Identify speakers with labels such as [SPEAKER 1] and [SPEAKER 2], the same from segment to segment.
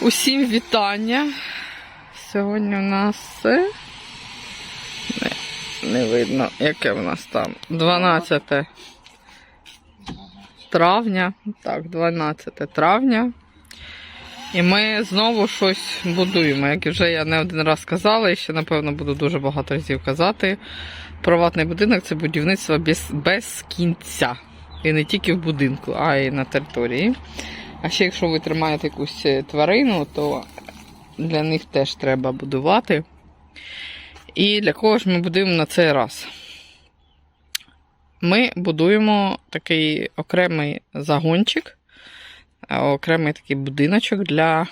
[SPEAKER 1] Усім вітання. Сьогодні у нас е, не, не видно, яке в нас там 12 травня. Так, 12 травня. І ми знову щось будуємо. Як вже я не один раз казала, і ще, напевно, буду дуже багато разів казати. Приватний будинок це будівництво без, без кінця. І не тільки в будинку, а й на території. А ще якщо ви тримаєте якусь е, тварину, то для них теж треба будувати. І для кого ж ми будуємо на цей раз? Ми будуємо такий окремий загончик, е, окремий такий будиночок для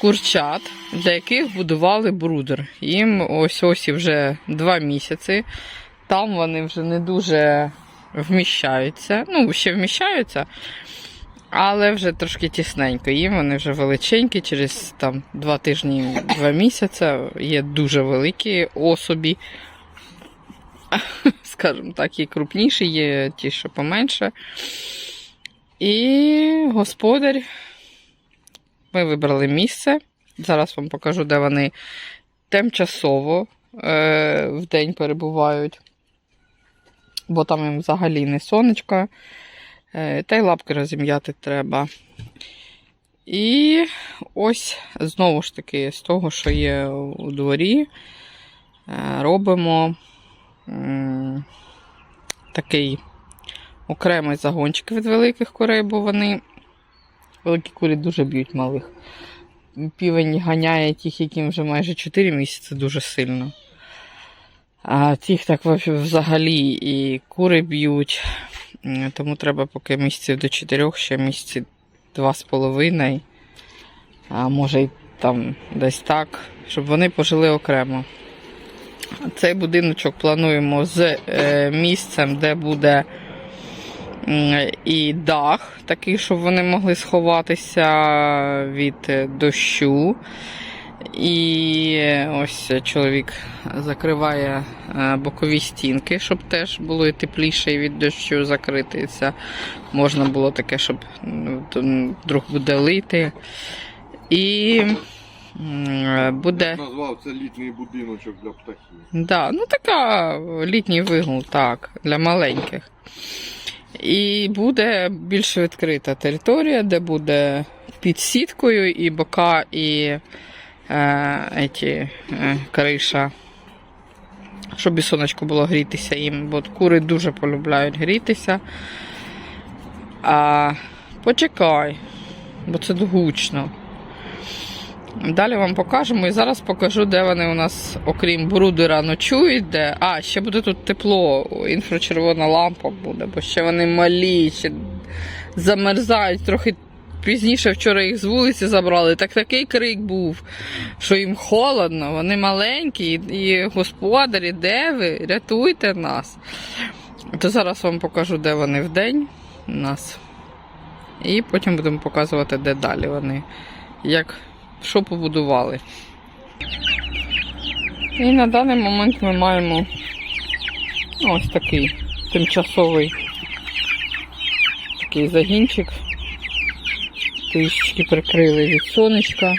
[SPEAKER 1] курчат, для яких будували брудер. Їм ось ось вже два місяці. Там вони вже не дуже вміщаються. Ну, ще вміщаються, але вже трошки тісненько. Їм вони вже величенькі, через там два тижні, два місяці. Є дуже великі особі. Скажімо так, і крупніші, є ті, що поменше. І господар. Ми вибрали місце. Зараз вам покажу, де вони тимчасово е, в день перебувають. Бо там їм взагалі не сонечко. Е, та й лапки розім'яти треба. І ось знову ж таки, з того, що є у дворі, е, робимо такий окремий загончик від великих курей, бо вони великі курі дуже б'ють малих. Півень ганяє тих, яким вже майже 4 місяці дуже сильно. А тих так взагалі і кури б'ють. М, Тому треба поки місяців до 4, ще місяці 2,5. А може й там десь так, щоб вони пожили окремо. Цей будиночок плануємо з е, місцем, де буде і дах, такий, щоб вони могли сховатися від е, дощу. І ось чоловік закриває е, бокові стінки, щоб теж було і тепліше і від дощу закритися. Можна було таке, щоб вдруг буде лити. І м, буде.
[SPEAKER 2] Назвав це літній будиночок для птахів.
[SPEAKER 1] Да, ну така літній вигул, так, для маленьких. І буде більш відкрита територія, де буде під сіткою і бока, і е, еті, е, криша. Щоб і сонечко було грітися їм, бо кури дуже полюбляють грітися. А, почекай, бо це гучно. Далі вам покажемо і зараз покажу, де вони у нас, окрім брудера, ночують. Де... А, ще буде тут тепло, інфрачервона лампа буде, бо ще вони малі, ще замерзають. Трохи пізніше вчора їх з вулиці забрали. Так такий крик був, що їм холодно, вони маленькі, і господарі, де ви? Рятуйте нас. То зараз вам покажу, де вони вдень у нас. І потім будемо показувати, де далі вони. Як що побудували. І на даний момент ми маємо ось такий тимчасовий такий загінчик. Трішечки прикрили від сонечка.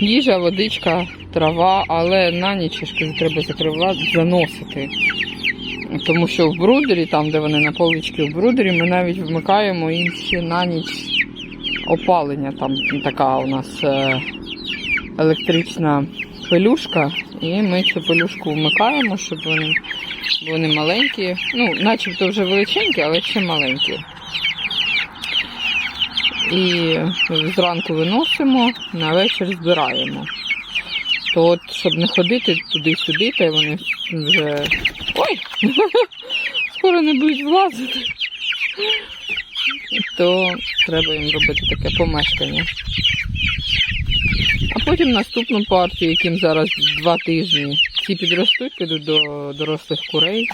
[SPEAKER 1] Їжа, водичка, трава, але на ніч треба закривати, заносити. Тому що в брудері, там, де вони на поличці в брудері, ми навіть вмикаємо ще на ніч опалення. Там така у нас е, електрична пелюшка, і ми цю пелюшку вмикаємо, щоб вони, бо вони маленькі. Ну, начебто вже величенькі, але ще маленькі. І зранку виносимо, на вечір збираємо. То от, щоб не ходити туди-сюди, та вони вже. Ой! Скоро не будуть влазити. То треба їм робити таке помешкання. А потім наступну партію, яким зараз два тижні, ці підростуть, підуть до дорослих курей.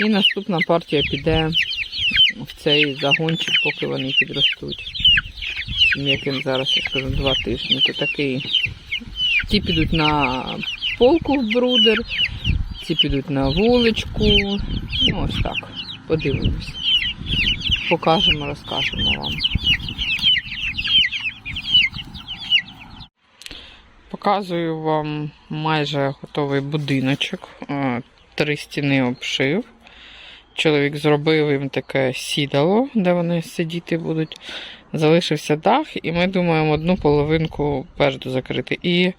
[SPEAKER 1] І наступна партія піде в цей загончик, поки вони підростуть. Яким зараз, я скажу, два тижні. То такий. Ті підуть на полку в брудер, ці підуть на вуличку. Ну, ось так. Подивимось. покажемо, розкажемо вам. Показую вам майже готовий будиночок. Е, Три стіни обшив. Чоловік зробив їм таке сідало, де вони сидіти будуть. Залишився дах, і ми думаємо одну половинку першу закрити. І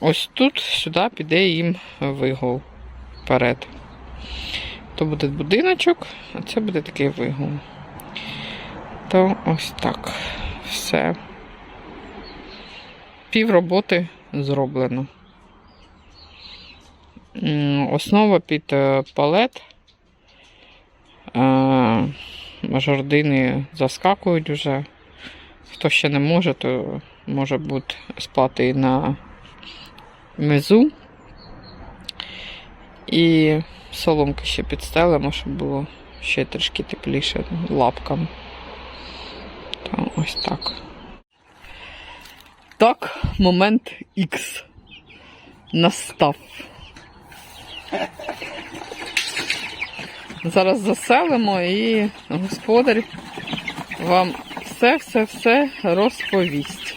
[SPEAKER 1] ось тут сюди піде їм вигул вперед. То буде будиночок, а це буде такий вигул. То ось так. Все. Пів роботи зроблено. Основа під е, палет. Е, Жордини заскакують вже. Хто ще не може, то може бути сплати на мезу. І соломки ще підстелимо, щоб було ще трішки тепліше лапкам. Та ось так. Так, момент X настав. Зараз заселимо і господар вам все-все-все розповість,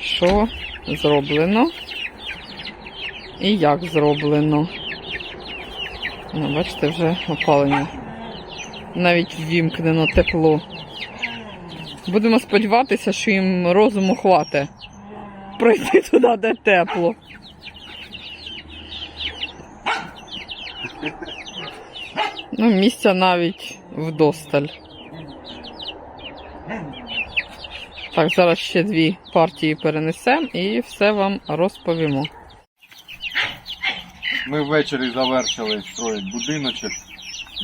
[SPEAKER 1] що зроблено і як зроблено. Ну, бачите, вже опалення. Навіть ввімкнено тепло. Будемо сподіватися, що їм розуму хватить пройти туди, де тепло. Ну, місця навіть вдосталь. Так, зараз ще дві партії перенесемо і все вам розповімо.
[SPEAKER 2] Ми ввечері завершили строїти будиночок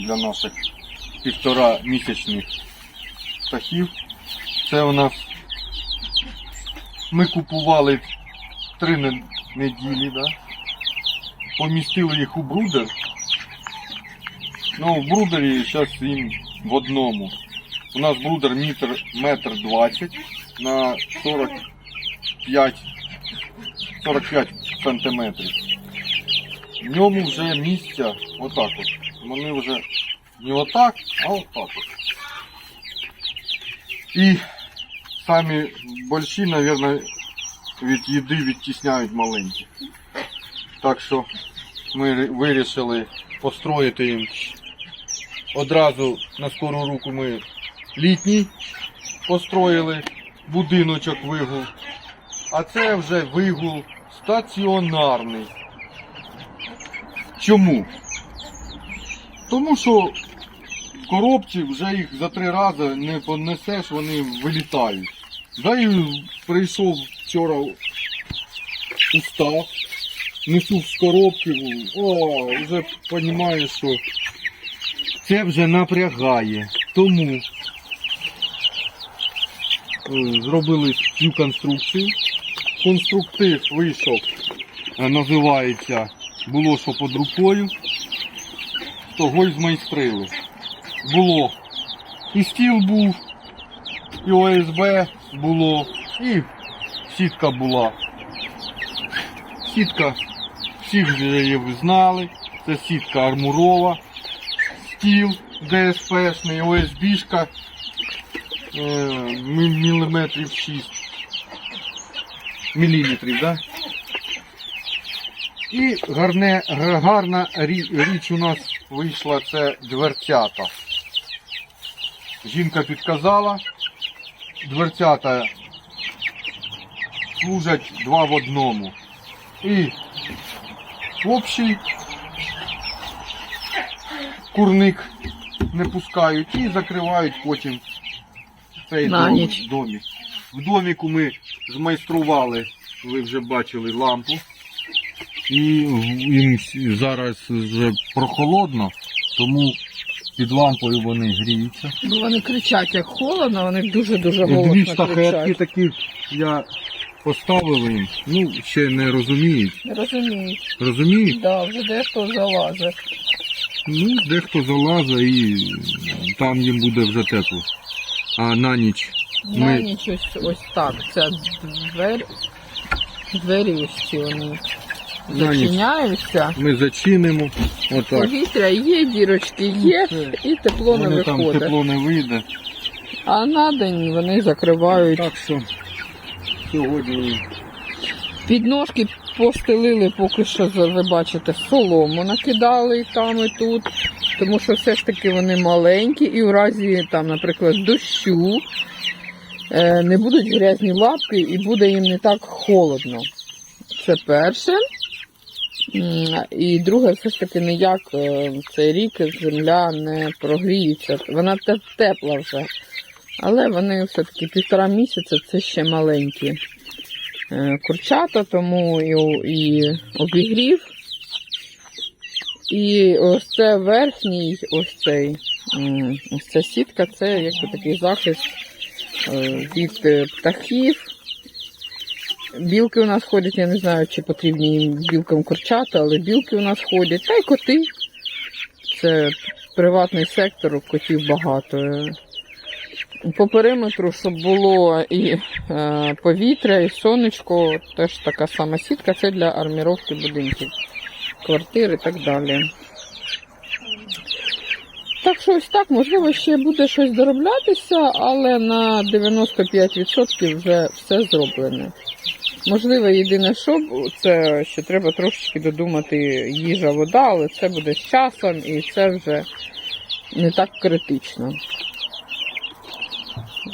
[SPEAKER 2] для наших півтора місячних птахів. Це у нас ми купували три неділі, да? помістили їх у брудер. Ну, в брудері зараз їм в одному. У нас брудер метр, метр 20 на 45, 45 сантиметрів. В ньому вже місця отак от. Вони вже не отак, а отак от. І самі больші, мабуть, від їди відтісняють маленькі. Так що ми вирішили построїти їм одразу на скору руку ми літній построїли будиночок вигул. А це вже вигул стаціонарний. Чому? Тому що коробці вже їх за три рази не понесеш, вони вилітають. Да прийшов вчора устав, несу з коробки, о, вже розумію, що це вже напрягає. Тому е, зробили цю конструкцію. Конструктив вийшов, е, називається було що під рукою, того й змайстрили. Було і стіл був, і ОСБ було, і сітка була. Сітка, всі вже її знали, це сітка армурова, стіл ДСПшний, ОСБшка е, мі- міліметрів 6 міліметрів, да? І гарне, гарна річ у нас вийшла це дверцята. Жінка підказала, дверцята служать два в одному. І общий курник не пускають і закривають потім цей
[SPEAKER 1] На
[SPEAKER 2] дом-
[SPEAKER 1] ніч.
[SPEAKER 2] домик. В доміку ми змайстрували, ви вже бачили лампу. І їм зараз вже прохолодно, тому під лампою вони гріються.
[SPEAKER 1] Бо вони кричать як холодно, вони дуже-дуже
[SPEAKER 2] Дві
[SPEAKER 1] голосно
[SPEAKER 2] штахетки
[SPEAKER 1] кричать.
[SPEAKER 2] такі я поставив їм. Ну, ще не розуміють.
[SPEAKER 1] Не розуміють.
[SPEAKER 2] Розуміють?
[SPEAKER 1] Да, вже дехто залазить.
[SPEAKER 2] Ну, дехто залазить і там їм буде вже тепло. А на ніч
[SPEAKER 1] На
[SPEAKER 2] Ми-
[SPEAKER 1] ніч ось, ось так. Це двері. Двері ось ці вони.
[SPEAKER 2] На Ми зачинимо. Отак.
[SPEAKER 1] Повітря є, дірочки є, і тепло не
[SPEAKER 2] Вони там
[SPEAKER 1] виходить.
[SPEAKER 2] тепло не вийде.
[SPEAKER 1] А на день вони закривають.
[SPEAKER 2] Так що сьогодні
[SPEAKER 1] Підножки постелили поки що, ви бачите, солому накидали і там, і тут. Тому що все ж таки вони маленькі, і в разі, там, наприклад, дощу е, не будуть грязні лапки і буде їм не так холодно. Це перше. І друге, все ж таки ніяк е, цей рік земля не прогріється. Вона тепла вже. Але вони все-таки півтора місяця це ще маленькі е, курчата, тому і, і обігрів. І ось це верхній, ось цей, ось ця сітка, це якби такий захист е, від птахів. Білки у нас ходять, я не знаю, чи потрібні їм білкам курчата, але білки у нас ходять. Та й коти. Це приватний сектор, котів багато. По периметру, щоб було і е, повітря, і сонечко, теж така сама сітка, це для арміровки будинків, квартир і так далі. Так що ось так, можливо, ще буде щось дороблятися, але на 95% вже все зроблене. Можливо, єдине, що це що треба трошечки додумати їжа, вода, але це буде з часом і це вже не так критично.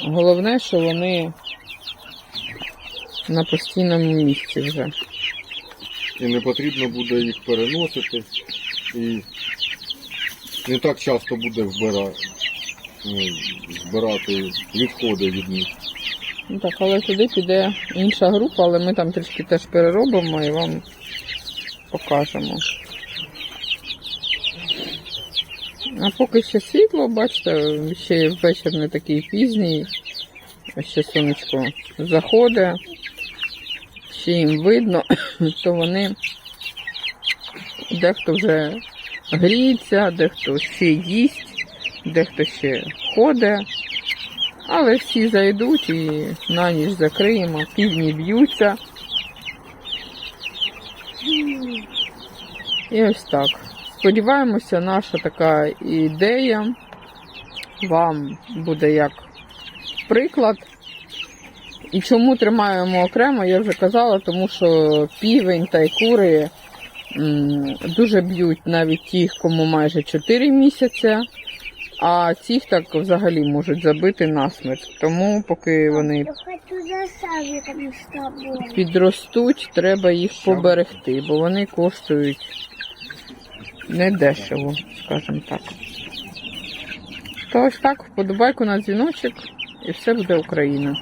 [SPEAKER 1] Головне, що вони на постійному місці вже.
[SPEAKER 2] і не потрібно буде їх переносити. І не так часто буде вбирати, ну, збирати відходи від них.
[SPEAKER 1] Ну так, але туди піде інша група, але ми там трішки теж переробимо і вам покажемо. А поки ще світло, бачите, ще вечір не такий пізній, ще сонечко заходить, ще їм видно, то вони дехто вже гріється, дехто ще їсть, дехто ще ходить. Але всі зайдуть і на ніч закриємо, півдні б'ються. І ось так. Сподіваємося, наша така ідея вам буде як приклад. І чому тримаємо окремо, я вже казала, тому що півень та й кури дуже б'ють навіть тих, кому майже 4 місяці. А цих так взагалі можуть забити насмерть. Тому поки вони підростуть, треба їх поберегти, бо вони коштують недешево, скажімо так. То ось так, вподобайку на дзвіночок і все буде Україна.